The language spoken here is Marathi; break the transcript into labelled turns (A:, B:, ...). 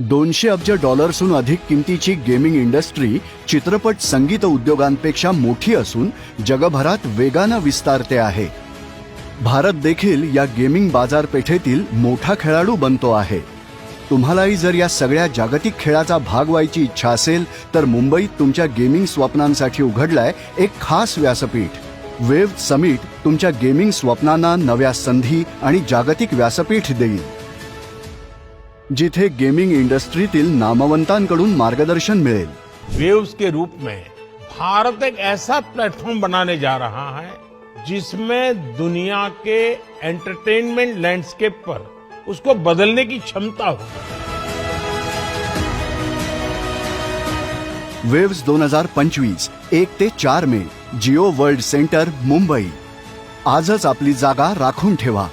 A: दोनशे अब्ज डॉलर्सहून अधिक किमतीची गेमिंग इंडस्ट्री चित्रपट संगीत उद्योगांपेक्षा मोठी असून जगभरात वेगानं विस्तारते आहे. भारत देखील या गेमिंग बाजारपेठेतील मोठा खेळाडू बनतो आहे. तुम्हालाही जर या सगळ्या जागतिक खेळाचा भाग व्हायची इच्छा असेल तर मुंबईत तुमच्या गेमिंग स्वप्नांसाठी उघडलाय एक खास व्यासपीठ. वेव्ह समिट तुमच्या गेमिंग स्वप्नांना नव्या संधी आणि जागतिक व्यासपीठ देईल. जिथे गेमिंग इंडस्ट्रीतील नामवंतांकडून मार्गदर्शन मिळेल.
B: वेव्स के रूप में भारत एक ऐसा प्लेटफॉर्म बनाने जा रहा है जिसमें दुनिया के एंटरटेनमेंट लैंडस्केप पर उसको बदलने की क्षमता हो।
A: वेव्स दोन हज़ार पंचवीस एक ते चार मे जिओ वर्ल्ड सेंटर मुंबई. आजच आपली जागा राखून ठेवा.